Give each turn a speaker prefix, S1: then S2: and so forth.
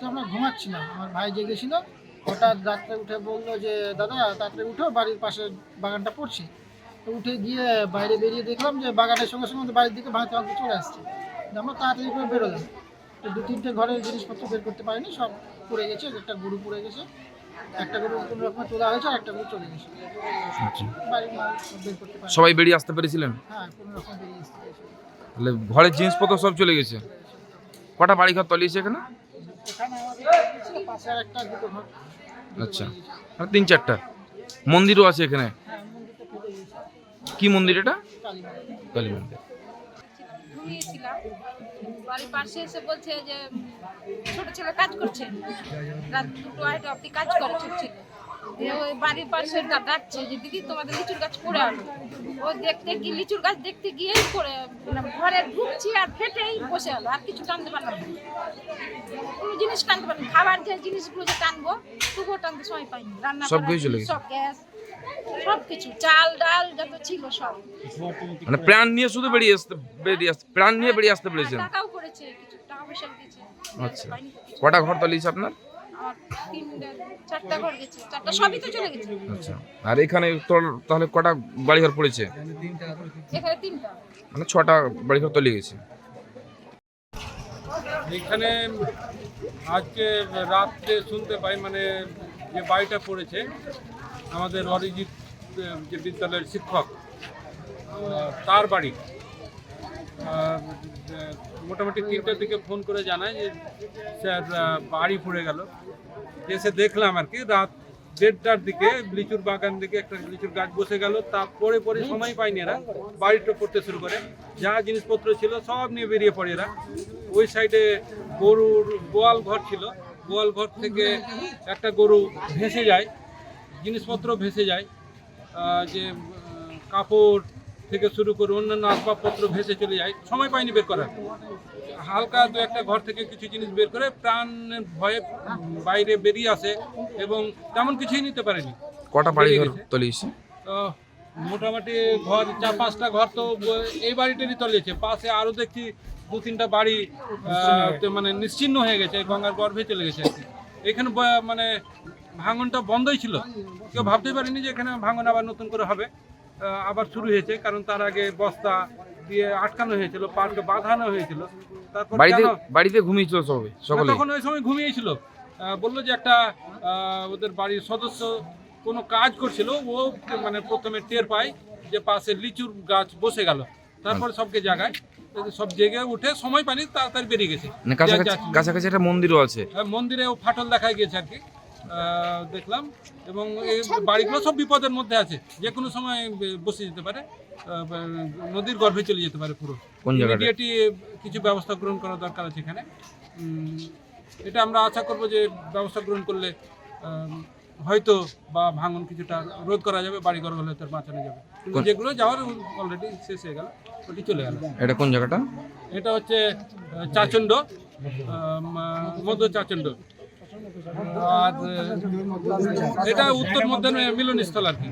S1: পাচ্ছিলাম আমার ভাই জেগেছিল হঠাৎ রাত্রে উঠে বলল যে দাদা তাড়াতাড়ি উঠো বাড়ির পাশে বাগানটা পড়ছে। তো উঠে গিয়ে বাইরে বেরিয়ে দেখলাম যে বাগানের সঙ্গে সঙ্গে বাড়ির দিকে ভাঙতে ভাঙতে চলে আসছে। আমরা তাড়াতাড়ি করে বেরোলাম। তো দু তিনটে ঘরের জিনিসপত্র বের করতে পারিনি সব পড়ে গেছে একটা গরু পড়ে গেছে একটা গরু কোনো রকমে তোলা হয়েছে আর একটা গরু চলে গেছে।
S2: আচ্ছা।
S1: বাড়ির মাল সব বের করতে পারি
S2: সবাই বেরিয়ে আসতে পেরেছিলেন?
S1: হ্যাঁ কোনো রকম বেরিয়ে আসতে।
S2: তাহলে ঘরের জিনিসপত্র সব চলে গেছে। কটা বাড়ি ঘর তলিয়েছে এখানে?
S1: এখানে আমাদের পাশে একটা দুটো ঘর।
S2: আচ্ছা। আর তিন চারটা? মন্দিরও আছে এখানে?
S1: হ্যাঁ
S2: কি মন্দির এটা?
S1: কালী মন্দির।
S3: ঘুমিয়েছিলাম। বাড়ির পাশে এসে বলছে যে ছোট ছেলে কাজ করছে। রাত দুটো আড়াইটা অব্দি কাজ করে ছোট ছেলে ওই বাড়ির পাশে ডাকছে যে দিদি তোমাদের লিচুর গাছ পড়ে আলো ও দেখতে গিয়ে লিচুর গাছ দেখতে গিয়েই পড়ে মানে ঘরে ঢুকছি আর ফেটেই বসে গেলো আর কিছু টানতে পারলাম না। কোনো জিনিস টানতে পারলাম খাবার যে জিনিসগুলো যে টানবো তবুও টানতে সময় পাইনি। রান্না
S2: সব
S3: গ্যাস সব চাল ডাল যত ছিল সব।
S2: মানে প্রাণ নিয়ে শুধু বেরিয়ে আসতে বেরিয়ে আসতে প্রাণ নিয়ে বেরিয়ে আসতে পেরেছেন
S3: টাকাও করেছে কিছু টাকা পয়সা দিয়েছে।
S2: আচ্ছা। কটা ঘর তলিয়েছে আপনার?
S3: আমার তিনটা চারটা ঘর গেছে চারটা সবই তো চলে গেছে।
S2: আচ্ছা। আর এখানে তোর- তাহলে কটা বাড়ি ঘর পড়েছে?
S3: এখানে তিনটা।
S2: মানে ছটা বাড়ি ঘর তলিয়ে গেছে।
S4: এখানে আজকে রাত্রে শুনতে পাই মানে যে বাড়িটা পড়েছে আমাদের অরিজিৎ যে বিদ্যালয়ের শিক্ষক তার বাড়ি। মোটামুটি তিনটের দিকে ফোন করে জানায় যে, স্যার বাড়ি পড়ে গেল। এসে দেখলাম আর কি, রাত দেড়টার দিকে লিচুর বাগান দিকে একটা লিচুর গাছ বসে গেল। তারপরে পরে সময় পায়নি এরা বাড়িটা পড়তে শুরু করে। যা জিনিসপত্র ছিল সব নিয়ে বেরিয়ে পড়ে এরা। ওই সাইডে গরুর গোয়াল ঘর ছিল। গোয়াল ঘর থেকে একটা গরু ভেসে যায়, জিনিসপত্র ভেসে যায়। যে কাপড় থেকে শুরু করে অন্যান্য আসবাবপত্র ভেসে চলে যায়। সময় পায়নি বের করার। হালকা দু একটা ঘর থেকে কিছু জিনিস বের করে প্রাণের ভয়ে বাইরে বেরিয়ে আসে এবং তেমন কিছুই নিতে পারেনি।
S2: কটা বাড়ি ঘর তলিয়েছে
S4: তো মোটামুটি ঘর চার পাঁচটা ঘর তো এই বাড়িটারই তলিয়েছে। পাশে আরও দেখছি দু তিনটা বাড়ি আহ, মানে নিশ্চিহ্ন হয়ে গেছে গঙ্গার গর্ভে চলে গেছে এখানে মানে ভাঙনটা বন্ধই ছিল। কেউ ভাবতেই পারেনি যে এখানে ভাঙন আবার নতুন করে হবে। আবার শুরু হয়েছে কারণ তার আগে বস্তা দিয়ে আটকানো হয়েছিল পার্কে বাঁধানো হয়েছিল। তারপর
S2: বাড়িতে বাড়িতে ঘুমিয়েছিল সবে সকলে
S4: তখন ওই সময় ঘুমিয়েছিল। বলল যে একটা ওদের বাড়ির সদস্য কোনো কাজ করছিল ও মানে প্রথমে টের পায় যে পাশে লিচুর গাছ বসে গেল। তারপর সবকে জাগায় সব জেগে উঠে সময় পানি তাড়াতাড়ি বেরিয়ে গেছে।
S2: মানে কাছাকাছি একটা মন্দিরও আছে।
S4: মন্দিরে মন্দিরেও ফাটল দেখা গিয়েছে আর কি। দেখলাম এবং এই বাড়িগুলো সব বিপদের মধ্যে আছে। যে কোনো সময় বসে যেতে পারে নদীর গর্ভে চলে যেতে পারে পুরো? ইমিডিয়েটলি কিছু ব্যবস্থা গ্রহণ করা দরকার আছে এখানে। এটা আমরা আশা করব যে ব্যবস্থা গ্রহণ করলে হয়তো বা ভাঙন কিছুটা রোধ করা যাবে বাড়ি ঘর হলে তার বাঁচানো যাবে। কিন্তু যেগুলো যাওয়ার অলরেডি শেষ হয়ে গেল ওটি চলে গেল।
S2: এটা কোন জায়গাটা?
S4: এটা হচ্ছে চাচণ্ড মধ্য চাচণ্ড এটা উত্তর মধ্য মিলনস্থল আর কি।